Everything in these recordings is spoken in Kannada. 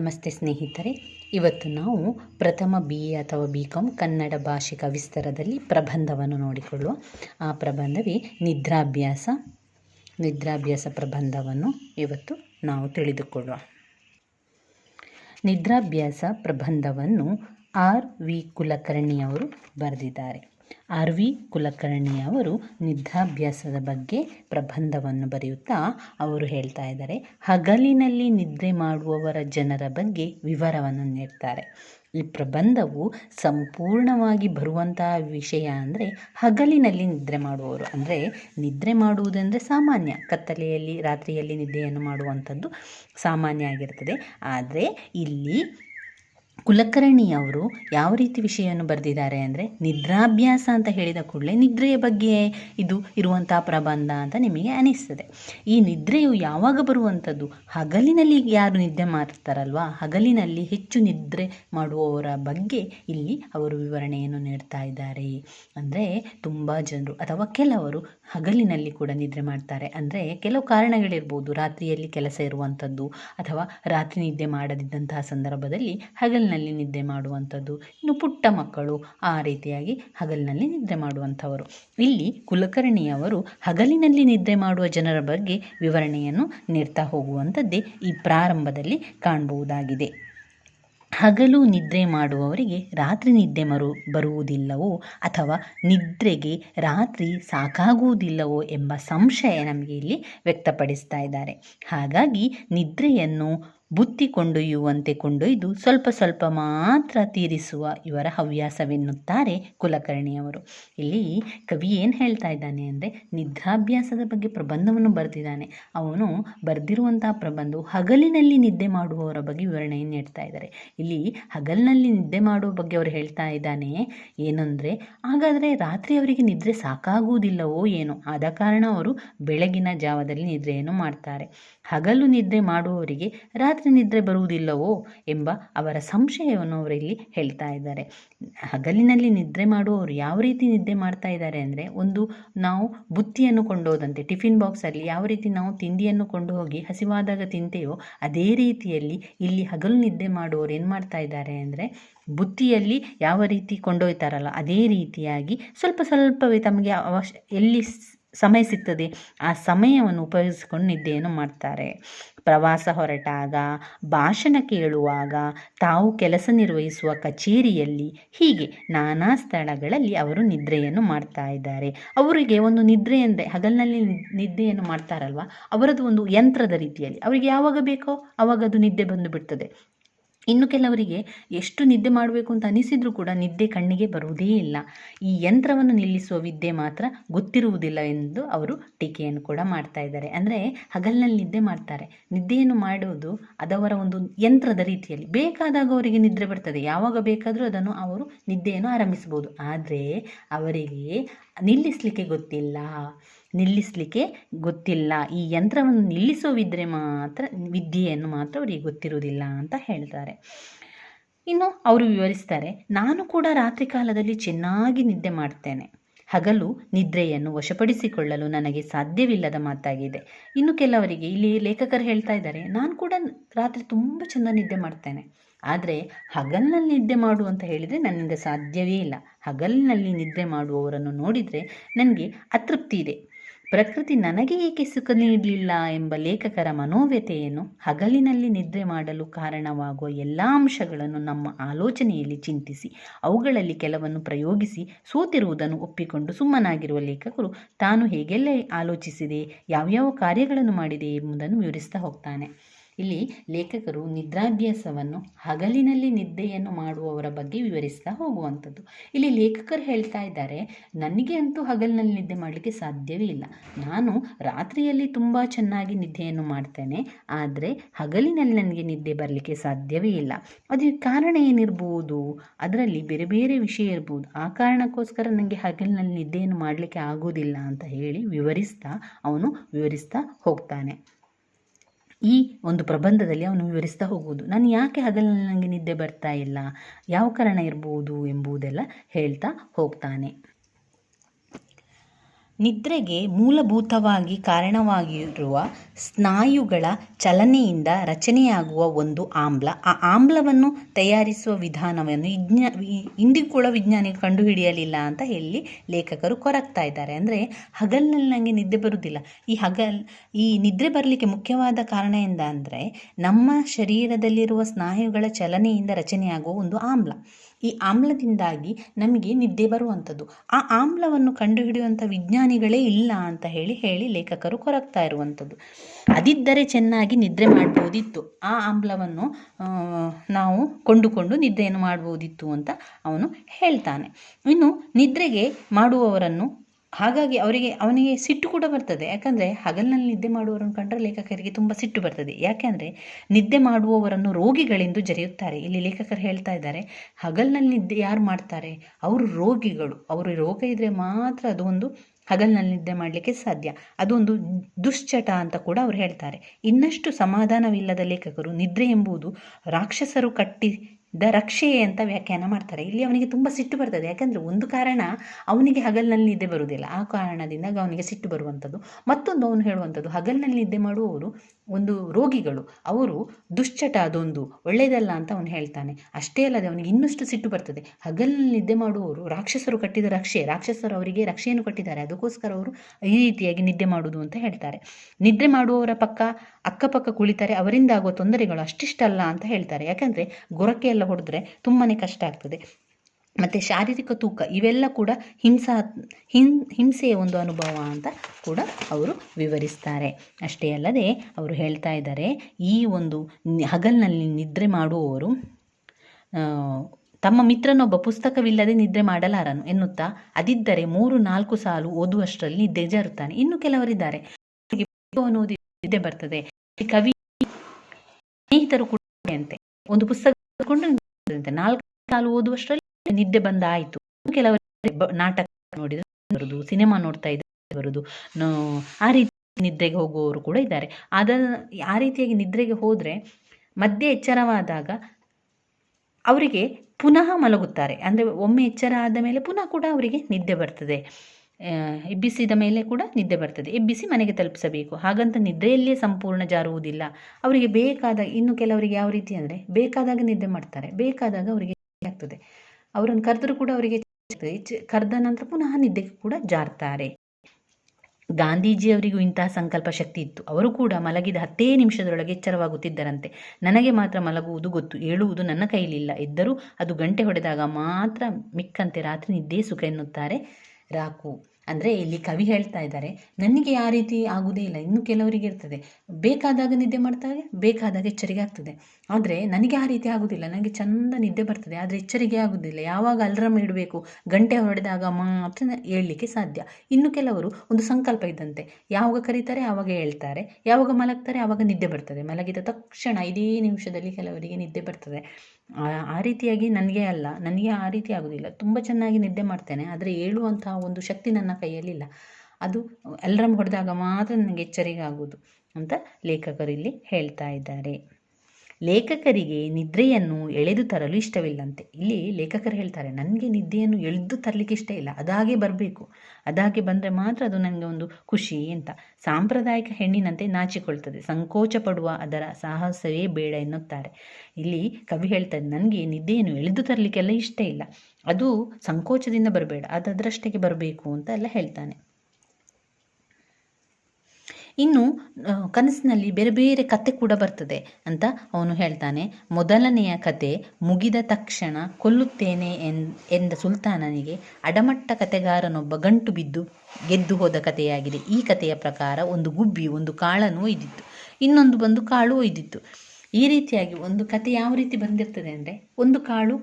ನಮಸ್ತೆ ಸ್ನೇಹಿತರೆ, ಇವತ್ತು ನಾವು ಪ್ರಥಮ ಬಿ ಎ ಅಥವಾ ಬಿ ಕಾಮ್ ಕನ್ನಡ ಭಾಷಿಕ ವಿಸ್ತಾರದಲ್ಲಿ ಪ್ರಬಂಧವನ್ನು ನೋಡಿಕೊಳ್ಳುವ. ಆ ಪ್ರಬಂಧವೇ ನಿದ್ರಾಭ್ಯಾಸ ನಿದ್ರಾಭ್ಯಾಸ ಪ್ರಬಂಧವನ್ನು ಇವತ್ತು ನಾವು ತಿಳಿದುಕೊಳ್ಳುವ. ನಿದ್ರಾಭ್ಯಾಸ ಪ್ರಬಂಧವನ್ನು ಆರ್ ವಿ ಕುಲಕರ್ಣಿಯವರು ಬರೆದಿದ್ದಾರೆ. ಆರ್ ವಿ ಕುಲಕರ್ಣಿಯವರು ನಿದ್ರಾಭ್ಯಾಸದ ಬಗ್ಗೆ ಪ್ರಬಂಧವನ್ನು ಬರೆಯುತ್ತಾ ಅವರು ಹೇಳ್ತಾ ಇದ್ದಾರೆ, ಹಗಲಿನಲ್ಲಿ ನಿದ್ರೆ ಮಾಡುವವರ ಜನರ ಬಗ್ಗೆ ವಿವರವನ್ನು ನೀಡ್ತಾರೆ. ಈ ಪ್ರಬಂಧವು ಸಂಪೂರ್ಣವಾಗಿ ಬರುವಂತಹ ವಿಷಯ ಅಂದರೆ ಹಗಲಿನಲ್ಲಿ ನಿದ್ರೆ ಮಾಡುವವರು. ಅಂದರೆ ನಿದ್ರೆ ಮಾಡುವುದೆಂದರೆ ಸಾಮಾನ್ಯ, ಕತ್ತಲೆಯಲ್ಲಿ ರಾತ್ರಿಯಲ್ಲಿ ನಿದ್ದೆಯನ್ನು ಮಾಡುವಂಥದ್ದು ಸಾಮಾನ್ಯ ಆಗಿರ್ತದೆ. ಆದರೆ ಇಲ್ಲಿ ಕುಲಕರ್ಣಿಯವರು ಯಾವ ರೀತಿ ವಿಷಯವನ್ನು ಬರೆದಿದ್ದಾರೆ ಅಂದರೆ ನಿದ್ರಾಭ್ಯಾಸ ಅಂತ ಹೇಳಿದ ಕೂಡಲೇ ನಿದ್ರೆಯ ಬಗ್ಗೆ ಇದು ಇರುವಂಥ ಪ್ರಬಂಧ ಅಂತ ನಿಮಗೆ ಅನಿಸ್ತದೆ. ಈ ನಿದ್ರೆಯು ಯಾವಾಗ ಬರುವಂಥದ್ದು ಹಗಲಿನಲ್ಲಿ ಯಾರು ನಿದ್ದೆ ಮಾಡ್ತಾರಲ್ವಾ? ಹಗಲಿನಲ್ಲಿ ಹೆಚ್ಚು ನಿದ್ರೆ ಮಾಡುವವರ ಬಗ್ಗೆ ಇಲ್ಲಿ ಅವರು ವಿವರಣೆಯನ್ನು ನೀಡ್ತಾ ಇದ್ದಾರೆ. ಅಂದರೆ ತುಂಬ ಜನರು ಅಥವಾ ಕೆಲವರು ಹಗಲಿನಲ್ಲಿ ಕೂಡ ನಿದ್ರೆ ಮಾಡ್ತಾರೆ. ಅಂದರೆ ಕೆಲವು ಕಾರಣಗಳಿರ್ಬೋದು. ರಾತ್ರಿಯಲ್ಲಿ ಕೆಲಸ ಇರುವಂಥದ್ದು ಅಥವಾ ರಾತ್ರಿ ನಿದ್ದೆ ಮಾಡದಿದ್ದಂತಹ ಸಂದರ್ಭದಲ್ಲಿ ಹಗಲಿನಲ್ಲಿ ನಿದ್ದೆ ಮಾಡುವಂಥದ್ದು, ಇನ್ನು ಪುಟ್ಟ ಮಕ್ಕಳು ಆ ರೀತಿಯಾಗಿ ಹಗಲಿನಲ್ಲಿ ನಿದ್ರೆ ಮಾಡುವಂಥವರು. ಇಲ್ಲಿ ಕುಲಕರ್ಣಿಯವರು ಹಗಲಿನಲ್ಲಿ ನಿದ್ರೆ ಮಾಡುವ ಜನರ ಬಗ್ಗೆ ವಿವರಣೆಯನ್ನು ನೀಡ್ತಾ ಹೋಗುವಂಥದ್ದೇ ಈ ಪ್ರಾರಂಭದಲ್ಲಿ ಕಾಣಬಹುದಾಗಿದೆ. ಹಗಲು ನಿದ್ರೆ ಮಾಡುವವರಿಗೆ ರಾತ್ರಿ ನಿದ್ದೆ ಮರು, ಬರುವುದಿಲ್ಲವೋ ಅಥವಾ ನಿದ್ರೆಗೆ ರಾತ್ರಿ ಸಾಕಾಗುವುದಿಲ್ಲವೋ ಎಂಬ ಸಂಶಯ ನಮಗೆ ಇಲ್ಲಿ ವ್ಯಕ್ತಪಡಿಸ್ತಾ ಇದ್ದಾರೆ. ಹಾಗಾಗಿ ನಿದ್ರೆಯನ್ನು ಬುತ್ತಿ ಕೊಂಡೊಯ್ಯುವಂತೆ ಕೊಂಡೊಯ್ದು ಸ್ವಲ್ಪ ಸ್ವಲ್ಪ ಮಾತ್ರ ತೀರಿಸುವ ಇವರ ಹವ್ಯಾಸವೆನ್ನುತ್ತಾರೆ ಕುಲಕರ್ಣಿಯವರು. ಇಲ್ಲಿ ಕವಿ ಏನು ಹೇಳ್ತಾ ಇದ್ದಾನೆ ಅಂದರೆ ನಿದ್ರಾಭ್ಯಾಸದ ಬಗ್ಗೆ ಪ್ರಬಂಧವನ್ನು ಬರೆದಿದ್ದಾನೆ. ಅವನು ಬರೆದಿರುವಂತಹ ಪ್ರಬಂಧವು ಹಗಲಿನಲ್ಲಿ ನಿದ್ದೆ ಮಾಡುವವರ ಬಗ್ಗೆ ವಿವರಣೆಯನ್ನು ನೀಡ್ತಾ ಇದ್ದಾರೆ. ಇಲ್ಲಿ ಹಗಲಿನಲ್ಲಿ ನಿದ್ದೆ ಮಾಡುವ ಬಗ್ಗೆ ಅವರು ಹೇಳ್ತಾ ಇದ್ದಾನೆ ಏನಂದರೆ, ಹಾಗಾದರೆ ರಾತ್ರಿ ಅವರಿಗೆ ನಿದ್ರೆ ಸಾಕಾಗುವುದಿಲ್ಲವೋ ಏನೋ, ಆದ ಕಾರಣ ಅವರು ಬೆಳಗಿನ ಜಾವದಲ್ಲಿ ನಿದ್ರೆಯನ್ನು ಮಾಡ್ತಾರೆ. ಹಗಲು ನಿದ್ರೆ ಮಾಡುವವರಿಗೆ ರಾತ್ರಿ ನಿದ್ರೆ ಬರುವುದಿಲ್ಲವೋ ಎಂಬ ಅವರ ಸಂಶಯವನ್ನು ಅವರು ಇಲ್ಲಿ ಹೇಳ್ತಾ ಇದ್ದಾರೆ. ಹಗಲಿನಲ್ಲಿ ನಿದ್ರೆ ಮಾಡುವವರು ಯಾವ ರೀತಿ ನಿದ್ದೆ ಮಾಡ್ತಾ ಇದ್ದಾರೆ ಅಂದರೆ ಒಂದು ನಾವು ಬುತ್ತಿಯನ್ನು ಕೊಂಡೋದಂತೆ, ಟಿಫಿನ್ ಬಾಕ್ಸಲ್ಲಿ ಯಾವ ರೀತಿ ನಾವು ತಿಂಡಿಯನ್ನು ಕೊಂಡು ಹೋಗಿ ಹಸಿವಾದಾಗ ತಿಂತೇವೋ ಅದೇ ರೀತಿಯಲ್ಲಿ ಇಲ್ಲಿ ಹಗಲು ನಿದ್ದೆ ಮಾಡುವವರು ಏನು ಮಾಡ್ತಾ ಇದ್ದಾರೆ ಅಂದರೆ ಬುತ್ತಿಯಲ್ಲಿ ಯಾವ ರೀತಿ ಕೊಂಡೊಯ್ತಾರಲ್ಲ ಅದೇ ರೀತಿಯಾಗಿ ಸ್ವಲ್ಪ ಸ್ವಲ್ಪವೇ ತಮಗೆ ಅವಶ್ಯ ಎಲ್ಲಿ ಸಮಯ ಸಿಗ್ತದೆ. ಆ ಸಮಯವನ್ನು ಉಪಯೋಗಿಸಿಕೊಂಡು ನಿದ್ದೆಯನ್ನು ಮಾಡ್ತಾರೆ. ಪ್ರವಾಸ ಹೊರಟಾಗ, ಭಾಷಣ ಕೇಳುವಾಗ, ತಾವು ಕೆಲಸ ನಿರ್ವಹಿಸುವ ಕಚೇರಿಯಲ್ಲಿ, ಹೀಗೆ ನಾನಾ ಸ್ಥಳಗಳಲ್ಲಿ ಅವರು ನಿದ್ರೆಯನ್ನು ಮಾಡ್ತಾ ಇದ್ದಾರೆ. ಅವರಿಗೆ ಒಂದು ನಿದ್ರೆ ಹಗಲಿನಲ್ಲಿ ನಿದ್ದೆಯನ್ನು ಮಾಡ್ತಾರಲ್ವ? ಅವರದ್ದು ಒಂದು ಯಂತ್ರದ ರೀತಿಯಲ್ಲಿ. ಅವರಿಗೆ ಯಾವಾಗ ಬೇಕೋ ಆವಾಗ ಅದು ನಿದ್ದೆ ಬಂದು ಬಿಡ್ತದೆ. ಇನ್ನು ಕೆಲವರಿಗೆ ಎಷ್ಟು ನಿದ್ದೆ ಮಾಡಬೇಕು ಅಂತ ಅನಿಸಿದರೂ ಕೂಡ ನಿದ್ದೆ ಕಣ್ಣಿಗೆ ಬರುವುದೇ ಇಲ್ಲ. ಈ ಯಂತ್ರವನ್ನು ನಿಲ್ಲಿಸುವ ವಿದ್ಯೆ ಮಾತ್ರ ಗೊತ್ತಿರುವುದಿಲ್ಲ ಎಂದು ಅವರು ಟೀಕೆಯನ್ನು ಕೂಡ ಮಾಡ್ತಾ ಇದ್ದಾರೆ. ಅಂದರೆ ಹಗಲಿನಲ್ಲಿ ನಿದ್ದೆ ಮಾಡ್ತಾರೆ. ನಿದ್ದೆಯನ್ನು ಮಾಡುವುದು ಅದವರ ಒಂದು ಯಂತ್ರದ ರೀತಿಯಲ್ಲಿ. ಬೇಕಾದಾಗ ಅವರಿಗೆ ನಿದ್ರೆ ಬರ್ತದೆ. ಯಾವಾಗ ಬೇಕಾದರೂ ಅದನ್ನು ಅವರು ನಿದ್ದೆಯನ್ನು ಆರಂಭಿಸಬಹುದು. ಆದರೆ ಅವರಿಗೆ ನಿಲ್ಲಿಸಲಿಕ್ಕೆ ಗೊತ್ತಿಲ್ಲ. ನಿಲ್ಲಿಸಲಿಕ್ಕೆ ಗೊತ್ತಿಲ್ಲ. ಈ ಯಂತ್ರವನ್ನು ನಿಲ್ಲಿಸೋವಿದ್ರೆ ಮಾತ್ರ, ವಿದ್ಯೆಯನ್ನು ಮಾತ್ರ ಅವರಿಗೆ ಗೊತ್ತಿರುವುದಿಲ್ಲ ಅಂತ ಹೇಳ್ತಾರೆ. ಇನ್ನು ಅವರು ವಿವರಿಸ್ತಾರೆ, ನಾನು ಕೂಡ ರಾತ್ರಿ ಕಾಲದಲ್ಲಿ ಚೆನ್ನಾಗಿ ನಿದ್ದೆ ಮಾಡ್ತೇನೆ. ಹಗಲು ನಿದ್ರೆಯನ್ನು ವಶಪಡಿಸಿಕೊಳ್ಳಲು ನನಗೆ ಸಾಧ್ಯವಿಲ್ಲದ ಮಾತಾಗಿದೆ. ಇನ್ನು ಕೆಲವರಿಗೆ, ಇಲ್ಲಿ ಲೇಖಕರು ಹೇಳ್ತಾ ಇದ್ದಾರೆ, ನಾನು ಕೂಡ ರಾತ್ರಿ ತುಂಬ ಚೆಂದ ನಿದ್ದೆ ಮಾಡ್ತೇನೆ. ಆದರೆ ಹಗಲಿನಲ್ಲಿ ನಿದ್ದೆ ಮಾಡು ಅಂತ ಹೇಳಿದರೆ ನನ್ನಿಂದ ಸಾಧ್ಯವೇ ಇಲ್ಲ. ಹಗಲಿನಲ್ಲಿ ನಿದ್ದೆ ಮಾಡುವವರನ್ನು ನೋಡಿದರೆ ನನಗೆ ಅತೃಪ್ತಿ ಇದೆ. ಪ್ರಕೃತಿ ನನಗೆ ಏಕೆ ಸುಖ ನೀಡಲಿಲ್ಲ ಎಂಬ ಲೇಖಕರ ಮನೋವ್ಯತೆಯನ್ನು ಹಗಲಿನಲ್ಲಿ ನಿದ್ರೆ ಮಾಡಲು ಕಾರಣವಾಗುವ ಎಲ್ಲ ಅಂಶಗಳನ್ನು ನಮ್ಮ ಆಲೋಚನೆಯಲ್ಲಿ ಚಿಂತಿಸಿ, ಅವುಗಳಲ್ಲಿ ಕೆಲವನ್ನು ಪ್ರಯೋಗಿಸಿ ಸೋತಿರುವುದನ್ನು ಒಪ್ಪಿಕೊಂಡು ಸುಮ್ಮನಾಗಿರುವ ಲೇಖಕರು ತಾನು ಹೇಗೆಲ್ಲ ಆಲೋಚಿಸಿದೆ, ಯಾವ್ಯಾವ ಕಾರ್ಯಗಳನ್ನು ಮಾಡಿದೆ ಎಂಬುದನ್ನು ವಿವರಿಸ್ತಾ ಹೋಗ್ತಾನೆ. ಇಲ್ಲಿ ಲೇಖಕರು ನಿದ್ರಾಭ್ಯಾಸವನ್ನು ಹಗಲಿನಲ್ಲಿ ನಿದ್ದೆಯನ್ನು ಮಾಡುವವರ ಬಗ್ಗೆ ವಿವರಿಸ್ತಾ ಹೋಗುವಂಥದ್ದು. ಇಲ್ಲಿ ಲೇಖಕರು ಹೇಳ್ತಾ ಇದ್ದಾರೆ, ನನಗೆ ಅಂತೂ ಹಗಲಿನಲ್ಲಿ ನಿದ್ದೆ ಮಾಡಲಿಕ್ಕೆ ಸಾಧ್ಯವೇ ಇಲ್ಲ. ನಾನು ರಾತ್ರಿಯಲ್ಲಿ ತುಂಬ ಚೆನ್ನಾಗಿ ನಿದ್ದೆಯನ್ನು ಮಾಡ್ತೇನೆ, ಆದರೆ ಹಗಲಿನಲ್ಲಿ ನನಗೆ ನಿದ್ದೆ ಬರಲಿಕ್ಕೆ ಸಾಧ್ಯವೇ ಇಲ್ಲ. ಅದಕ್ಕೆ ಕಾರಣ ಏನಿರ್ಬೋದು? ಅದರಲ್ಲಿ ಬೇರೆ ಬೇರೆ ವಿಷಯ ಇರ್ಬೋದು. ಆ ಕಾರಣಕ್ಕೋಸ್ಕರ ನನಗೆ ಹಗಲಿನಲ್ಲಿ ನಿದ್ದೆಯನ್ನು ಮಾಡಲಿಕ್ಕೆ ಆಗೋದಿಲ್ಲ ಅಂತ ಹೇಳಿ ವಿವರಿಸ್ತಾ, ಅವನು ವಿವರಿಸ್ತಾ ಹೋಗ್ತಾನೆ. ಈ ಒಂದು ಪ್ರಬಂಧದಲ್ಲಿ ಅವನು ವಿವರಿಸ್ತಾ ಹೋಗುವುದು. ನಾನು ಯಾಕೆ ಹಗಲಿನಲ್ಲಿ ನನಗೆ ನಿದ್ದೆ ಬರ್ತಾ ಇಲ್ಲ? ಯಾವ ಕಾರಣ ಇರ್ಬೋದು ಎಂಬುದೆಲ್ಲ ಹೇಳ್ತಾ ಹೋಗ್ತಾನೆ. ನಿದ್ರೆಗೆ ಮೂಲಭೂತವಾಗಿ ಕಾರಣವಾಗಿರುವ ಸ್ನಾಯುಗಳ ಚಲನೆಯಿಂದ ರಚನೆಯಾಗುವ ಒಂದು ಆಮ್ಲ. ಆ ಆಮ್ಲವನ್ನು ತಯಾರಿಸುವ ವಿಧಾನವನ್ನು ವಿಜ್ಞಾ ಇಂದಿಗೂ ಕೂಡ ಕಂಡುಹಿಡಿಯಲಿಲ್ಲ ಅಂತ ಹೇಳಿ ಲೇಖಕರು ಕೊರಗ್ತಾ ಇದ್ದಾರೆ. ಅಂದರೆ ಹಗಲಿನಲ್ಲಿ ನನಗೆ ನಿದ್ದೆ ಬರುವುದಿಲ್ಲ ಈ ಹಗಲ್, ಈ ನಿದ್ರೆ ಬರಲಿಕ್ಕೆ ಮುಖ್ಯವಾದ ಕಾರಣ ಎಂದ ಅಂದರೆ ನಮ್ಮ ಶರೀರದಲ್ಲಿರುವ ಸ್ನಾಯುಗಳ ಚಲನೆಯಿಂದ ರಚನೆಯಾಗುವ ಒಂದು ಆಮ್ಲ. ಈ ಆಮ್ಲದಿಂದಾಗಿ ನಮಗೆ ನಿದ್ದೆ ಬರುವಂಥದ್ದು. ಆ ಆಮ್ಲವನ್ನು ಕಂಡುಹಿಡಿಯುವಂಥ ವಿಜ್ಞಾನಿಗಳೇ ಇಲ್ಲ ಅಂತ ಹೇಳಿ ಹೇಳಿ ಲೇಖಕರು ಕೊರಗ್ತಾ ಇರುವಂಥದ್ದು. ಅದಿದ್ದರೆ ಚೆನ್ನಾಗಿ ನಿದ್ರೆ ಮಾಡ್ಬೋದಿತ್ತು. ಆ ಆಮ್ಲವನ್ನು ನಾವು ಕೊಂಡುಕೊಂಡು ನಿದ್ರೆಯನ್ನು ಮಾಡ್ಬೋದಿತ್ತು ಅಂತ ಅವನು ಹೇಳ್ತಾನೆ. ಇನ್ನು ನಿದ್ರೆಗೆ ಮಾಡುವವರನ್ನು ಹಾಗಾಗಿ ಅವರಿಗೆ, ಅವನಿಗೆ ಸಿಟ್ಟು ಕೂಡ ಬರ್ತದೆ. ಯಾಕಂದರೆ ಹಗಲಿನಲ್ಲಿ ನಿದ್ದೆ ಮಾಡುವವರನ್ನು ಕಂಡರೆ ಲೇಖಕರಿಗೆ ತುಂಬ ಸಿಟ್ಟು ಬರ್ತದೆ. ಯಾಕೆಂದರೆ ನಿದ್ದೆ ಮಾಡುವವರನ್ನು ರೋಗಿಗಳೆಂದು ಜರೆಯುತ್ತಾರೆ. ಇಲ್ಲಿ ಲೇಖಕರು ಹೇಳ್ತಾ ಇದ್ದಾರೆ, ಹಗಲಿನಲ್ಲಿ ನಿದ್ದೆ ಯಾರು ಮಾಡ್ತಾರೆ? ಅವರು ರೋಗಿಗಳು. ಅವರು ರೋಗ ಇದ್ದರೆ ಮಾತ್ರ ಅದು ಒಂದು ಹಗಲಿನಲ್ಲಿ ನಿದ್ದೆ ಮಾಡಲಿಕ್ಕೆ ಸಾಧ್ಯ. ಅದೊಂದು ದುಶ್ಚಟ ಅಂತ ಕೂಡ ಅವರು ಹೇಳ್ತಾರೆ. ಇನ್ನಷ್ಟು ಸಮಾಧಾನವಿಲ್ಲದ ಲೇಖಕರು ನಿದ್ರೆ ಎಂಬುದು ರಾಕ್ಷಸರು ಕಟ್ಟಿ ದ ರಕ್ಷೆ ಅಂತ ವ್ಯಾಖ್ಯಾನ ಮಾಡ್ತಾರೆ. ಇಲ್ಲಿ ಅವನಿಗೆ ತುಂಬ ಸಿಟ್ಟು ಬರ್ತದೆ. ಯಾಕಂದರೆ ಒಂದು ಕಾರಣ ಅವನಿಗೆ ಹಗಲಿನಲ್ಲಿ ನಿದ್ದೆ ಬರುವುದಿಲ್ಲ. ಆ ಕಾರಣದಿಂದ ಅವನಿಗೆ ಸಿಟ್ಟು ಬರುವಂಥದ್ದು. ಮತ್ತೊಂದು ಅವನು ಹೇಳುವಂಥದ್ದು, ಹಗಲಿನಲ್ಲಿ ನಿದ್ದೆ ಮಾಡುವವರು ಒಂದು ರೋಗಿಗಳು. ಅವರು ದುಶ್ಚಟ, ಅದೊಂದು ಒಳ್ಳೆಯದಲ್ಲ ಅಂತ ಅವನು ಹೇಳ್ತಾನೆ. ಅಷ್ಟೇ ಅಲ್ಲದೆ ಅವನಿಗೆ ಇನ್ನಷ್ಟು ಸಿಟ್ಟು ಬರ್ತದೆ. ಹಗಲಿನಲ್ಲಿ ನಿದ್ದೆ ಮಾಡುವವರು, ರಾಕ್ಷಸರು ಕಟ್ಟಿದ ರಕ್ಷೆ, ರಾಕ್ಷಸರು ಅವರಿಗೆ ರಕ್ಷೆಯನ್ನು ಕಟ್ಟಿದ್ದಾರೆ. ಅದಕ್ಕೋಸ್ಕರ ಅವರು ಈ ರೀತಿಯಾಗಿ ನಿದ್ದೆ ಮಾಡುವುದು ಅಂತ ಹೇಳ್ತಾರೆ. ನಿದ್ರೆ ಮಾಡುವವರ ಪಕ್ಕ, ಅಕ್ಕಪಕ್ಕ ಕುಳಿತಾರೆ ಅವರಿಂದ ಆಗುವ ತೊಂದರೆಗಳು ಅಷ್ಟಿಷ್ಟಲ್ಲ ಅಂತ ಹೇಳ್ತಾರೆ. ಯಾಕಂದರೆ ಗೊರಕೆ ಎಲ್ಲ ಹೊಡೆದ್ರೆ ತುಂಬಾ ಕಷ್ಟ ಆಗ್ತದೆ. ಮತ್ತು ಶಾರೀರಿಕ ತೂಕ ಇವೆಲ್ಲ ಕೂಡ ಹಿಂಸಾ, ಹಿಂ, ಹಿಂಸೆಯ ಒಂದು ಅನುಭವ ಅಂತ ಕೂಡ ಅವರು ವಿವರಿಸ್ತಾರೆ. ಅಷ್ಟೇ ಅಲ್ಲದೆ ಅವರು ಹೇಳ್ತಾ ಇದ್ದಾರೆ, ಈ ಒಂದು ಹಗಲಿನಲ್ಲಿ ನಿದ್ರೆ ಮಾಡುವವರು ತಮ್ಮ ಮಿತ್ರನೊಬ್ಬ ಪುಸ್ತಕವಿಲ್ಲದೆ ನಿದ್ರೆ ಮಾಡಲಾರನು ಎನ್ನುತ್ತಾ, ಅದಿದ್ದರೆ ಮೂರು, ನಾಲ್ಕು ಸಾಲು ಓದುವಷ್ಟರಲ್ಲಿ ನಿದ್ದೆ ಜರುತ್ತಾನೆ. ಇನ್ನು ಕೆಲವರಿದ್ದಾರೆ. ನಿದ್ದೆ ಬರ್ತದೆ. ಕವಿ, ಸ್ನೇಹಿತರು ಕೂಡ ಒಂದು ಪುಸ್ತಕ ನಾಲ್ಕು ಸಾಲು ಓದುವಷ್ಟರಲ್ಲಿ ನಿದ್ದೆ ಬಂದಾಯಿತು. ಕೆಲವರು ನಾಟಕ ನೋಡಿದ್ರೆ ಸಿನಿಮಾ ನೋಡ್ತಾ ಇದ್ರೆ ಬರುದು. ಆ ರೀತಿ ನಿದ್ರೆಗೆ ಹೋಗುವವರು ಕೂಡ ಇದ್ದಾರೆ. ಅದ ಆ ರೀತಿಯಾಗಿ ನಿದ್ರೆಗೆ ಹೋದರೆ ಮಧ್ಯೆ ಎಚ್ಚರವಾದಾಗ ಅವರಿಗೆ ಪುನಃ ಮಲಗುತ್ತಾರೆ. ಅಂದರೆ ಒಮ್ಮೆ ಎಚ್ಚರ ಆದ ಮೇಲೆ ಪುನಃ ಕೂಡ ಅವರಿಗೆ ನಿದ್ದೆ ಬರ್ತದೆ. ಎಬ್ಬಿಸಿದ ಮೇಲೆ ಕೂಡ ನಿದ್ದೆ ಬರ್ತದೆ. ಎಬ್ಬಿಸಿ ಮನೆಗೆ ತಲುಪಿಸಬೇಕು. ಹಾಗಂತ ನಿದ್ರೆಯಲ್ಲೇ ಸಂಪೂರ್ಣ ಜಾರುವುದಿಲ್ಲ. ಅವರಿಗೆ ಬೇಕಾದ, ಇನ್ನು ಕೆಲವರಿಗೆ ಯಾವ ರೀತಿ ಅಂದರೆ ಬೇಕಾದಾಗ ನಿದ್ದೆ ಮಾಡ್ತಾರೆ. ಬೇಕಾದಾಗ ಅವರಿಗೆ ಆಗ್ತದೆ. ಅವರನ್ನು ಕರೆದರೂ ಕೂಡ ಅವರಿಗೆ ಕರೆದ ನಂತರ ಪುನಃ ನಿದ್ದೆಗೆ ಕೂಡ ಜಾರ್ತಾರೆ. ಗಾಂಧೀಜಿ ಅವರಿಗೂ ಇಂತಹ ಸಂಕಲ್ಪ ಶಕ್ತಿ ಇತ್ತು. ಅವರು ಕೂಡ ಮಲಗಿದ ಹತ್ತೇ ನಿಮಿಷದೊಳಗೆ ಎಚ್ಚರವಾಗುತ್ತಿದ್ದರಂತೆ. ನನಗೆ ಮಾತ್ರ ಮಲಗುವುದು ಗೊತ್ತು. ಏಳುವುದು ನನ್ನ ಕೈಲಿಲ್ಲ. ಇದ್ದರೂ ಅದು ಗಂಟೆ ಹೊಡೆದಾಗ ಮಾತ್ರ ಮಿಕ್ಕಂತೆ ರಾತ್ರಿ ನಿದ್ದೆ ಸುಖ ಎನ್ನುತ್ತಾರೆ ರಾಕು. ಅಂದರೆ ಇಲ್ಲಿ ಕವಿ ಹೇಳ್ತಾ ಇದ್ದಾರೆ, ನನಗೆ ಆ ರೀತಿ ಆಗುವುದೇ ಇಲ್ಲ, ಇನ್ನು ಕೆಲವರಿಗೆ ಇರ್ತದೆ. ಬೇಕಾದಾಗ ನಿದ್ದೆ ಮಾಡ್ತಾರೆ ಬೇಕಾದಾಗ ಎಚ್ಚರಿಕೆ ಆಗ್ತದೆ. ಆದರೆ ನನಗೆ ಆ ರೀತಿ ಆಗೋದಿಲ್ಲ ನನಗೆ ಚಂದ ನಿದ್ದೆ ಬರ್ತದೆ, ಆದರೆ ಎಚ್ಚರಿಕೆ ಆಗೋದಿಲ್ಲ. ಯಾವಾಗ ಅಲ್ರಾಮ್ ಇಡಬೇಕು, ಗಂಟೆ ಹೊಡೆದಾಗ ಮಾತ್ರ ಹೇಳಲಿಕ್ಕೆ ಸಾಧ್ಯ. ಇನ್ನು ಕೆಲವರು ಒಂದು ಸಂಕಲ್ಪ ಇದ್ದಂತೆ, ಯಾವಾಗ ಕರೀತಾರೆ ಆವಾಗ ಹೇಳ್ತಾರೆ, ಯಾವಾಗ ಮಲಗ್ತಾರೆ ಆವಾಗ ನಿದ್ದೆ ಬರ್ತದೆ. ಮಲಗಿದ ತಕ್ಷಣ ಇದೇ ನಿಮಿಷದಲ್ಲಿ ಕೆಲವರಿಗೆ ನಿದ್ದೆ ಬರ್ತದೆ. ಆ ರೀತಿಯಾಗಿ ನನಗೆ ಅಲ್ಲ, ನನಗೆ ಆ ರೀತಿ ಆಗೋದಿಲ್ಲ. ತುಂಬ ಚೆನ್ನಾಗಿ ನಿದ್ದೆ ಮಾಡ್ತೇನೆ, ಆದರೆ ಹೇಳುವಂತಹ ಒಂದು ಶಕ್ತಿ ನನ್ನ ಕೈಯಲ್ಲಿಲ್ಲ ಅದು ಅಲ್ರಾಮ್ ಹೊಡೆದಾಗ ಮಾತ್ರ ನನಗೆ ಎಚ್ಚರಿಕೆ ಆಗೋದು ಅಂತ ಲೇಖಕರು ಇಲ್ಲಿ ಹೇಳ್ತಾ ಇದ್ದಾರೆ. ಲೇಖಕರಿಗೆ ನಿದ್ರೆಯನ್ನು ಎಳೆದು ತರಲು ಇಷ್ಟವಿಲ್ಲಂತೆ. ಇಲ್ಲಿ ಲೇಖಕರು ಹೇಳ್ತಾರೆ, ನನಗೆ ನಿದ್ದೆಯನ್ನು ಎಳೆದು ತರಲಿಕ್ಕೆ ಇಷ್ಟ ಇಲ್ಲ, ಅದಾಗೆ ಬರಬೇಕು. ಅದಾಗೆ ಬಂದರೆ ಮಾತ್ರ ಅದು ನನಗೆ ಒಂದು ಖುಷಿ ಅಂತ. ಸಾಂಪ್ರದಾಯಿಕ ಹೆಣ್ಣಿನಂತೆ ನಾಚಿಕೊಳ್ತದೆ. ಸಂಕೋಚ ಪಡುವ ಅದರ ಸಾಹಸವೇ ಬೇಡ ಎನ್ನುತ್ತಾರೆ. ಇಲ್ಲಿ ಕವಿ ಹೇಳ್ತಾರೆ, ನನಗೆ ನಿದ್ದೆಯನ್ನು ಎಳೆದು ತರಲಿಕ್ಕೆಲ್ಲ ಇಷ್ಟ ಇಲ್ಲ. ಅದು ಸಂಕೋಚದಿಂದ ಬರಬೇಡ ಅದು ಅದರಷ್ಟಕ್ಕೆ ಬರಬೇಕು ಅಂತ ಎಲ್ಲ ಹೇಳ್ತಾನೆ. ಇನ್ನು ಕನಸಿನಲ್ಲಿ ಬೇರೆ ಬೇರೆ ಕತೆ ಕೂಡ ಬರ್ತದೆ ಅಂತ ಅವನು ಹೇಳ್ತಾನೆ. ಮೊದಲನೆಯ ಕತೆ, ಮುಗಿದ ತಕ್ಷಣ ಕೊಲ್ಲುತ್ತೇನೆ ಎಂದ ಸುಲ್ತಾನನಿಗೆ ಅಡಮಟ್ಟ ಕತೆಗಾರನೊಬ್ಬ ಗಂಟು ಬಿದ್ದು ಗೆದ್ದು ಹೋದ ಕಥೆಯಾಗಿದೆ. ಈ ಕಥೆಯ ಪ್ರಕಾರ ಒಂದು ಗುಬ್ಬಿ, ಒಂದು ಕಾಳನ್ನು ಒಯ್ದಿತ್ತು. ಇನ್ನೊಂದು ಬಂದು ಕಾಳು ಒಯ್ದಿತ್ತು. ಈ ರೀತಿಯಾಗಿ ಒಂದು ಕತೆ ಯಾವ ರೀತಿ ಬಂದಿರ್ತದೆ ಅಂದರೆ, ಒಂದು ಕಾಳು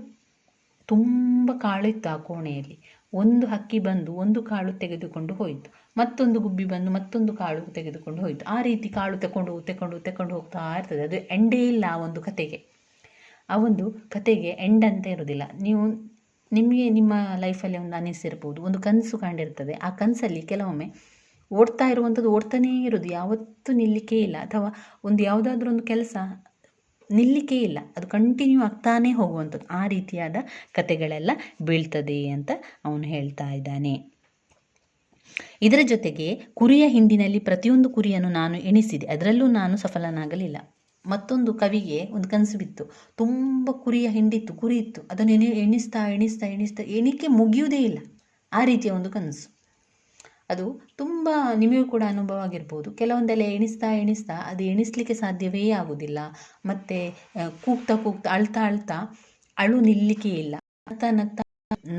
ತುಂಬ ಕಾಳು ಇತ್ತು ಆ ಕೋಣೆಯಲ್ಲಿ. ಒಂದು ಹಕ್ಕಿ ಬಂದು ಒಂದು ಕಾಳು ತೆಗೆದುಕೊಂಡು ಹೋಯಿತು. ಮತ್ತೊಂದು ಗುಬ್ಬಿ ಬಂದು ಮತ್ತೊಂದು ಕಾಳು ತೆಗೆದುಕೊಂಡು ಹೋಯಿತು. ಆ ರೀತಿ ಕಾಳು ತಗೊಂಡು ತಗೊಂಡು ತಗೊಂಡು ಹೋಗ್ತಾ ಇರ್ತದೆ. ಅದು ಎಂಡೇ ಇಲ್ಲ ಆ ಒಂದು ಕತೆಗೆ ಆ ಒಂದು ಕತೆಗೆ ಎಂಡ್ ಅಂತ ಇರೋದಿಲ್ಲ ನೀವು ನಿಮಗೆ ನಿಮ್ಮ ಲೈಫಲ್ಲಿ ಒಂದು ಅನಿಸಿರ್ಬೋದು, ಒಂದು ಕನಸು ಕಂಡಿರ್ತದೆ. ಆ ಕನಸಲ್ಲಿ ಕೆಲವೊಮ್ಮೆ ಓಡ್ತಾ ಇರುವಂಥದ್ದು ಓಡ್ತಾನೇ ಇರೋದು ಯಾವತ್ತೂ ನಿಲ್ಲಿಕ್ಕೇ ಇಲ್ಲ. ಅಥವಾ ಒಂದು ಯಾವುದಾದ್ರೂ ಒಂದು ಕೆಲಸ ನಿಲ್ಲಿಕೆ ಇಲ್ಲ. ಅದು ಕಂಟಿನ್ಯೂ ಆಗ್ತಾನೇ ಹೋಗುವಂಥದ್ದು. ಆ ರೀತಿಯಾದ ಕತೆಗಳೆಲ್ಲ ಬೀಳ್ತದೆ ಅಂತ ಅವನು ಹೇಳ್ತಾ ಇದ್ದಾನೆ. ಇದರ ಜೊತೆಗೆ ಕುರಿಯ ಹಿಂದಿನಲ್ಲಿ ಪ್ರತಿಯೊಂದು ಕುರಿಯನ್ನು ನಾನು ಎಣಿಸಿದೆ. ಅದರಲ್ಲೂ ನಾನು ಸಫಲನಾಗಲಿಲ್ಲ. ಮತ್ತೊಂದು ಕವಿಗೆ ಒಂದು ಕನಸು ಬಿತ್ತು. ತುಂಬ ಕುರಿಯ ಹಿಂಡಿತ್ತು, ಕುರಿ ಇತ್ತು. ಅದನ್ನು ಎಣಿ ಎಣಿಸ್ತಾ ಎಣಿಸ್ತಾ ಎಣಿಸ್ತಾ ಎಣಿಕೆ ಮುಗಿಯುವುದೇ ಇಲ್ಲ. ಆ ರೀತಿಯ ಒಂದು ಕನಸು. ಅದು ತುಂಬ ನಿಮಗೂ ಕೂಡ ಅನುಭವ ಆಗಿರ್ಬೋದು. ಕೆಲವೊಂದೆಲ್ಲ ಎಣಿಸ್ತಾ ಎಣಿಸ್ತಾ ಅದು ಎಣಿಸ್ಲಿಕ್ಕೆ ಸಾಧ್ಯವೇ ಆಗುವುದಿಲ್ಲ ಮತ್ತು ಕೂಗ್ತಾ ಕೂಗ್ತಾ, ಅಳ್ತಾ ಅಳ್ತಾ ಅಳು ನಿಲ್ಲಿಕೆ ಇಲ್ಲ. ನಗ್ತಾ ನಗ್ತಾ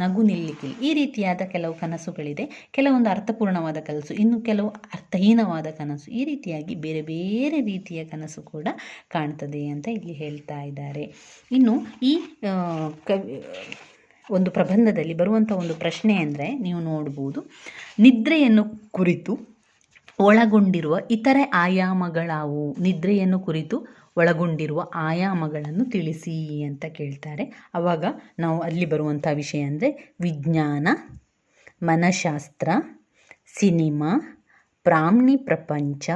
ನಗು ನಿಲ್ಲಿಕ್ಕಿಲ್ಲ ಈ ರೀತಿಯಾದ ಕೆಲವು ಕನಸುಗಳಿದೆ. ಕೆಲವೊಂದು ಅರ್ಥಪೂರ್ಣವಾದ ಕನಸು, ಇನ್ನು ಕೆಲವು ಅರ್ಥಹೀನವಾದ ಕನಸು ಈ ರೀತಿಯಾಗಿ ಬೇರೆ ಬೇರೆ ರೀತಿಯ ಕನಸು ಕೂಡ ಕಾಣ್ತದೆ ಅಂತ ಇಲ್ಲಿ ಹೇಳ್ತಾ ಇದ್ದಾರೆ. ಇನ್ನು ಈ ಕವಿ ಒಂದು ಪ್ರಬಂಧದಲ್ಲಿ ಬರುವಂಥ ಒಂದು ಪ್ರಶ್ನೆ ಅಂದರೆ ನೀವು ನೋಡ್ಬೋದು, ನಿದ್ರೆಯನ್ನು ಕುರಿತು ಒಳಗೊಂಡಿರುವ ಇತರೆ ಆಯಾಮಗಳಾವು ನಿದ್ರೆಯನ್ನು ಕುರಿತು ಒಳಗೊಂಡಿರುವ ಆಯಾಮಗಳನ್ನು ತಿಳಿಸಿ ಅಂತ ಕೇಳ್ತಾರೆ. ಆವಾಗ ನಾವು ಅಲ್ಲಿ ಬರುವಂಥ ವಿಷಯ ಅಂದರೆ ವಿಜ್ಞಾನ, ಮನಃಶಾಸ್ತ್ರ, ಸಿನಿಮಾ ಪ್ರಾಮ್ನಿ ಪ್ರಪಂಚ,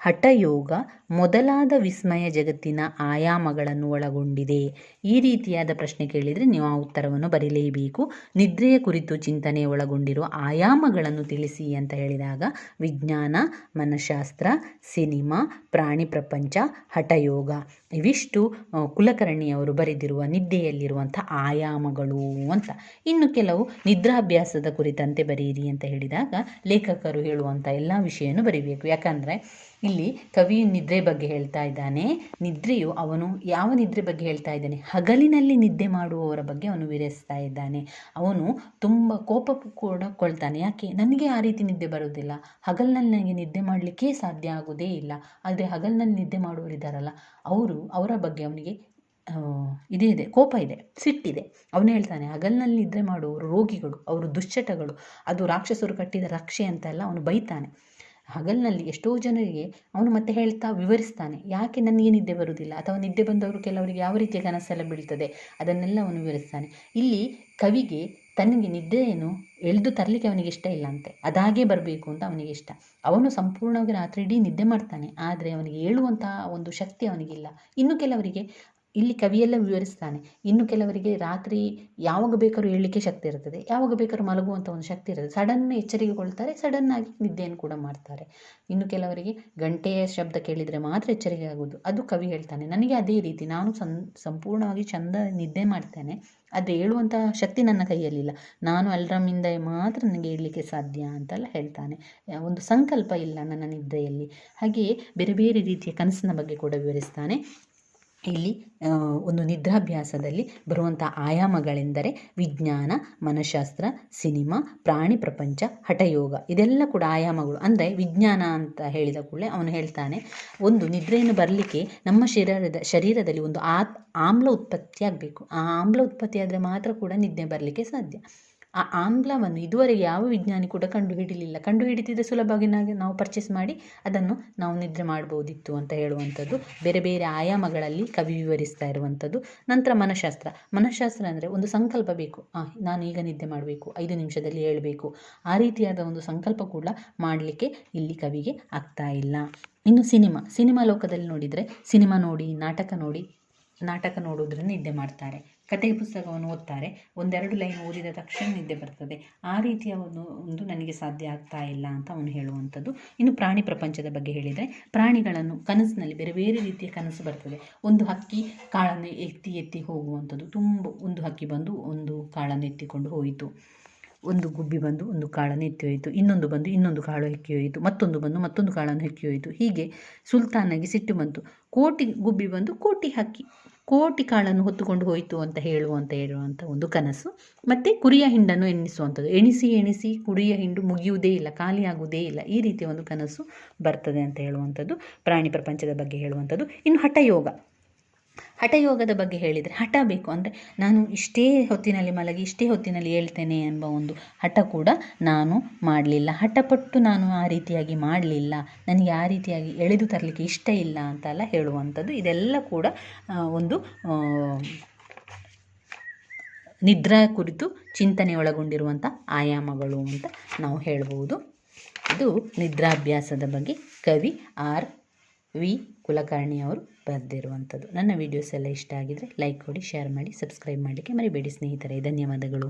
ಹಠಯೋಗ ಮೊದಲಾದ ವಿಸ್ಮಯ ಜಗತ್ತಿನ ಆಯಾಮಗಳನ್ನು ಒಳಗೊಂಡಿದೆ. ಈ ರೀತಿಯಾದ ಪ್ರಶ್ನೆ ಕೇಳಿದರೆ ನೀವು ಆ ಉತ್ತರವನ್ನು ಬರೀಲೇಬೇಕು. ನಿದ್ರೆಯ ಕುರಿತು ಚಿಂತನೆ ಒಳಗೊಂಡಿರುವ ಆಯಾಮಗಳನ್ನು ತಿಳಿಸಿ ಅಂತ ಹೇಳಿದಾಗ, ವಿಜ್ಞಾನ, ಮನಃಶಾಸ್ತ್ರ, ಸಿನಿಮಾ, ಪ್ರಾಣಿ ಪ್ರಪಂಚ, ಹಠಯೋಗ ಇವಿಷ್ಟು ಕುಲಕರ್ಣಿಯವರು ಬರೆದಿರುವ ನಿದ್ದೆಯಲ್ಲಿರುವಂಥ ಆಯಾಮಗಳು ಅಂತ. ಇನ್ನು ಕೆಲವು ನಿದ್ರಾಭ್ಯಾಸದ ಕುರಿತಂತೆ ಬರೆಯಿರಿ ಅಂತ ಹೇಳಿದಾಗ, ಲೇಖಕರು ಹೇಳುವಂಥ ಎಲ್ಲ ವಿಷಯವನ್ನು ಬರೀಬೇಕು. ಯಾಕಂದರೆ, ಇಲ್ಲಿ ಕವಿ ನಿದ್ರೆ ಬಗ್ಗೆ ಹೇಳ್ತಾ ಇದ್ದಾನೆ. ನಿದ್ರೆಯು ಅವನು ಯಾವ ನಿದ್ರೆ ಬಗ್ಗೆ ಹೇಳ್ತಾ ಇದ್ದಾನೆ? ಹಗಲಿನಲ್ಲಿ ನಿದ್ದೆ ಮಾಡುವವರ ಬಗ್ಗೆ ಅವನು ವಿವರಿಸ್ತಾ ಇದ್ದಾನೆ. ಅವನು ತುಂಬ ಕೋಪ ಕೂಡ ಕೊಳ್ತಾನೆ. ಯಾಕೆ? ನನಗೆ ಆ ರೀತಿ ನಿದ್ದೆ ಬರುವುದಿಲ್ಲ. ಹಗಲಿನಲ್ಲಿ ನನಗೆ ನಿದ್ದೆ ಮಾಡಲಿಕ್ಕೆ ಸಾಧ್ಯ ಆಗೋದೇ ಇಲ್ಲ. ಆದರೆ ಹಗಲಿನಲ್ಲಿ ನಿದ್ದೆ ಮಾಡುವವರಿದ್ದಾರಲ್ಲ ಅವರು ಅವರ ಬಗ್ಗೆ ಅವನಿಗೆ ಇದೇ, ಇದೆ, ಕೋಪ ಇದೆ, ಸಿಟ್ಟಿದೆ. ಅವನು ಹೇಳ್ತಾನೆ, ಹಗಲಿನಲ್ಲಿ ನಿದ್ರೆ ಮಾಡುವವರು ರೋಗಿಗಳು, ಅವರು ದುಶ್ಚಟಗಳು, ಅದು ರಾಕ್ಷಸರು ಕಟ್ಟಿದ ರಕ್ಷೆ ಅಂತೆಲ್ಲ ಅವನು ಬೈತಾನೆ. ಹಗಲಿನಲ್ಲಿ ಎಷ್ಟೋ ಜನರಿಗೆ ಅವನು ಮತ್ತೆ ಹೇಳ್ತಾ ವಿವರಿಸ್ತಾನೆ. ಯಾಕೆ ನನಗೆ ನಿದ್ದೆ ಬರುವುದಿಲ್ಲ? ಅಥವಾ ನಿದ್ದೆ ಬಂದವರು ಕೆಲವರಿಗೆ ಯಾವ ರೀತಿಯ ಕನಸೆಲ್ಲ ಬೀಳ್ತದೆ? ಅದನ್ನೆಲ್ಲ ಅವನು ವಿವರಿಸ್ತಾನೆ. ಇಲ್ಲಿ ಕವಿಗೆ ತನಗೆ ನಿದ್ದೆಯನ್ನು ಎಳೆದು ತರಲಿಕ್ಕೆ ಅವನಿಗೆ ಇಷ್ಟ ಇಲ್ಲ ಅಂತೆ. ಅದಾಗೇ ಬರಬೇಕು ಅಂತ ಅವನಿಗೆ ಇಷ್ಟ. ಅವನು ಸಂಪೂರ್ಣವಾಗಿ ರಾತ್ರಿ ಇಡೀ ನಿದ್ದೆ ಮಾಡ್ತಾನೆ. ಆದರೆ ಅವನಿಗೆ ಹೇಳುವಂತಹ ಒಂದು ಶಕ್ತಿ ಅವನಿಗಿಲ್ಲ. ಇನ್ನು ಕೆಲವರಿಗೆ ಇಲ್ಲಿ ಕವಿಯೆಲ್ಲ ವಿವರಿಸ್ತಾನೆ. ಇನ್ನು ಕೆಲವರಿಗೆ ರಾತ್ರಿ ಯಾವಾಗ ಬೇಕಾದ್ರೂ ಹೇಳಲಿಕ್ಕೆ ಶಕ್ತಿ ಇರ್ತದೆ. ಯಾವಾಗ ಬೇಕಾದ್ರೂ ಮಲಗುವಂಥ ಒಂದು ಶಕ್ತಿ ಇರ್ತದೆ. ಸಡನ್ ಎಚ್ಚರಿಕೆಗೊಳ್ತಾರೆ ಸಡನ್ನಾಗಿ ನಿದ್ದೆಯನ್ನು ಕೂಡ ಮಾಡ್ತಾರೆ. ಇನ್ನು ಕೆಲವರಿಗೆ ಗಂಟೆಯ ಶಬ್ದ ಕೇಳಿದರೆ ಮಾತ್ರ ಎಚ್ಚರಿಕೆ ಆಗೋದು ಅದು ಕವಿ ಹೇಳ್ತಾನೆ. ನನಗೆ ಅದೇ ರೀತಿ. ನಾನು ಸಂಪೂರ್ಣವಾಗಿ ಚಂದ ನಿದ್ದೆ ಮಾಡ್ತೇನೆ. ಆದರೆ ಹೇಳುವಂತಹ ಶಕ್ತಿ ನನ್ನ ಕೈಯಲ್ಲಿಲ್ಲ. ನಾನು ಅಲ್ರಾಮಿಂದ ಮಾತ್ರ ನನಗೆ ಹೇಳಲಿಕ್ಕೆ ಸಾಧ್ಯ ಅಂತೆಲ್ಲ ಹೇಳ್ತಾನೆ. ಒಂದು ಸಂಕಲ್ಪ ಇಲ್ಲ ನನ್ನ ನಿದ್ದೆಯಲ್ಲಿ. ಹಾಗೆಯೇ ಬೇರೆ ಬೇರೆ ರೀತಿಯ ಕನಸಿನ ಬಗ್ಗೆ ಕೂಡ ವಿವರಿಸ್ತಾನೆ. ಇಲ್ಲಿ ಒಂದು ನಿದ್ರಾಭ್ಯಾಸದಲ್ಲಿ ಬರುವಂಥ ಆಯಾಮಗಳೆಂದರೆ ವಿಜ್ಞಾನ, ಮನಃಶಾಸ್ತ್ರ, ಸಿನಿಮಾ, ಪ್ರಾಣಿ ಪ್ರಪಂಚ, ಹಠಯೋಗ. ಇದೆಲ್ಲ ಕೂಡ ಆಯಾಮಗಳು. ಅಂದರೆ ವಿಜ್ಞಾನ ಅಂತ ಹೇಳಿದ ಕೂಡಲೇ ಅವನು ಹೇಳ್ತಾನೆ, ಒಂದು ನಿದ್ರೆಯನ್ನು ಬರಲಿಕ್ಕೆ ನಮ್ಮ ಶರೀರದ, ಶರೀರದಲ್ಲಿ ಒಂದು ಆಮ್ಲ ಉತ್ಪತ್ತಿ ಆಗಬೇಕು. ಆ ಆಮ್ಲ ಉತ್ಪತ್ತಿ ಆದರೆ ಮಾತ್ರ ಕೂಡ ನಿದ್ದೆ ಬರಲಿಕ್ಕೆ ಸಾಧ್ಯ. ಆ ಆಮ್ಲವನ್ನು ಇದುವರೆಗೆ ಯಾವ ವಿಜ್ಞಾನಿ ಕೂಡ ಕಂಡು ಹಿಡಿಲಿಲ್ಲ ಕಂಡು ಹಿಡಿತಿದ್ದರೆ ಸುಲಭವಾಗಿ ನಾವು ಪರ್ಚೇಸ್ ಮಾಡಿ ಅದನ್ನು ನಾವು ನಿದ್ರೆ ಮಾಡ್ಬೋದಿತ್ತು ಅಂತ ಹೇಳುವಂಥದ್ದು. ಬೇರೆ ಬೇರೆ ಆಯಾಮಗಳಲ್ಲಿ ಕವಿ ವಿವರಿಸ್ತಾ ಇರುವಂಥದ್ದು. ನಂತರ ಮನಃಶಾಸ್ತ್ರ. ಮನಃಶಾಸ್ತ್ರ ಅಂದರೆ ಒಂದು ಸಂಕಲ್ಪ ಬೇಕು. ನಾನು ಈಗ ನಿದ್ದೆ ಮಾಡಬೇಕು, ಐದು ನಿಮಿಷದಲ್ಲಿ ಹೇಳಬೇಕು. ಆ ರೀತಿಯಾದ ಒಂದು ಸಂಕಲ್ಪ ಕೂಡ ಮಾಡಲಿಕ್ಕೆ ಇಲ್ಲಿ ಕವಿಗೆ ಆಗ್ತಾ ಇಲ್ಲ. ಇನ್ನು ಸಿನಿಮಾ. ಸಿನಿಮಾ ಲೋಕದಲ್ಲಿ ನೋಡಿದರೆ ಸಿನಿಮಾ ನೋಡಿ, ನಾಟಕ ನೋಡಿ, ನಾಟಕ ನೋಡೋದ್ರಿಂದ ನಿದ್ದೆ ಮಾಡ್ತಾರೆ. ಕಥೆ ಪುಸ್ತಕವನ್ನು ಓದ್ತಾರೆ. ಒಂದೆರಡು ಲೈನ್ ಓದಿದ ತಕ್ಷಣ ನಿದ್ದೆ ಬರ್ತದೆ. ಆ ರೀತಿಯ ಒಂದು ಒಂದು ನನಗೆ ಸಾಧ್ಯ ಆಗ್ತಾ ಇಲ್ಲ ಅಂತ ಅವನು ಹೇಳುವಂಥದ್ದು. ಇನ್ನು ಪ್ರಾಣಿ ಪ್ರಪಂಚದ ಬಗ್ಗೆ ಹೇಳಿದರೆ, ಪ್ರಾಣಿಗಳನ್ನು ಕನಸಿನಲ್ಲಿ ಬೇರೆ ಬೇರೆ ರೀತಿಯ ಕನಸು ಬರ್ತದೆ. ಒಂದು ಹಕ್ಕಿ ಕಾಳನ್ನು ಎತ್ತಿ ಎತ್ತಿ ಹೋಗುವಂಥದ್ದು. ತುಂಬ, ಒಂದು ಹಕ್ಕಿ ಬಂದು ಒಂದು ಕಾಳನ್ನು ಎತ್ತಿಕೊಂಡು ಹೋಯಿತು. ಒಂದು ಗುಬ್ಬಿ ಬಂದು ಒಂದು ಕಾಳನ್ನು ಎತ್ತಿ ಹೋಯಿತು, ಇನ್ನೊಂದು ಬಂದು ಇನ್ನೊಂದು ಕಾಳು ಹೆಕ್ಕಿ ಹೋಯಿತು, ಮತ್ತೊಂದು ಬಂದು ಮತ್ತೊಂದು ಕಾಳನ್ನು ಹೆಕ್ಕಿ ಹೋಯಿತು. ಹೀಗೆ ಸುಲ್ತಾನಾಗಿ ಸಿಟ್ಟು ಬಂತು. ಕೋಟಿ ಗುಬ್ಬಿ ಬಂದು ಕೋಟಿ ಹಕ್ಕಿ, ಕೋಟಿ ಕಾಳನ್ನು ಹೊತ್ತುಕೊಂಡು ಹೋಯಿತು ಅಂತ ಹೇಳುವಂತ ಹೇಳುವಂಥ ಒಂದು ಕನಸು. ಮತ್ತು ಕುರಿಯ ಹಿಂಡನ್ನು ಎಣಿಸುವಂಥದ್ದು. ಎಣಿಸಿ ಎಣಿಸಿ ಕುರಿಯ ಹಿಂಡು ಮುಗಿಯುವುದೇ ಇಲ್ಲ, ಖಾಲಿಯಾಗುವುದೇ ಇಲ್ಲ. ಈ ರೀತಿಯ ಒಂದು ಕನಸು ಬರ್ತದೆ ಅಂತ ಹೇಳುವಂಥದ್ದು, ಪ್ರಾಣಿ ಪ್ರಪಂಚದ ಬಗ್ಗೆ ಹೇಳುವಂಥದ್ದು. ಇನ್ನು ಹಠಯೋಗ. ಹಠಯೋಗದ ಬಗ್ಗೆ ಹೇಳಿದರೆ ಹಠ ಬೇಕು ಅಂದರೆ ನಾನು ಇಷ್ಟೇ ಹೊತ್ತಿನಲ್ಲಿ ಮಲಗಿ ಇಷ್ಟೇ ಹೊತ್ತಿನಲ್ಲಿ ಹೇಳ್ತೇನೆ ಎಂಬ ಒಂದು ಹಠ ಕೂಡ ನಾನು ಮಾಡಲಿಲ್ಲ. ಹಠಪಟ್ಟು ನಾನು ಆ ರೀತಿಯಾಗಿ ಮಾಡಲಿಲ್ಲ. ನನಗೆ ಆ ರೀತಿಯಾಗಿ ಎಳೆದು ತರಲಿಕ್ಕೆ ಇಷ್ಟ ಇಲ್ಲ ಅಂತೆಲ್ಲ ಹೇಳುವಂಥದ್ದು. ಇದೆಲ್ಲ ಕೂಡ ಒಂದು ನಿದ್ರಾ ಕುರಿತು ಚಿಂತನೆ ಒಳಗೊಂಡಿರುವಂಥ ಆಯಾಮಗಳು ಅಂತ ನಾವು ಹೇಳ್ಬೋದು. ಇದು ನಿದ್ರಾಭ್ಯಾಸದ ಬಗ್ಗೆ. ಕವಿ ಆರ್ ವಿ ಕುಲಕರ್ಣಿ ಅವರು ಬರೆದಿರುವಂಥದ್ದು. ನನ್ನ ವೀಡಿಯೋಸ್ ಎಲ್ಲ ಇಷ್ಟ ಆಗಿದ್ದರೆ ಲೈಕ್ ಕೊಡಿ ಶೇರ್ ಮಾಡಿ ಸಬ್ಸ್ಕ್ರೈಬ್ ಮಾಡಲಿಕ್ಕೆ ಮರಿಬೇಡಿ ಸ್ನೇಹಿತರೆ. ಧನ್ಯವಾದಗಳು.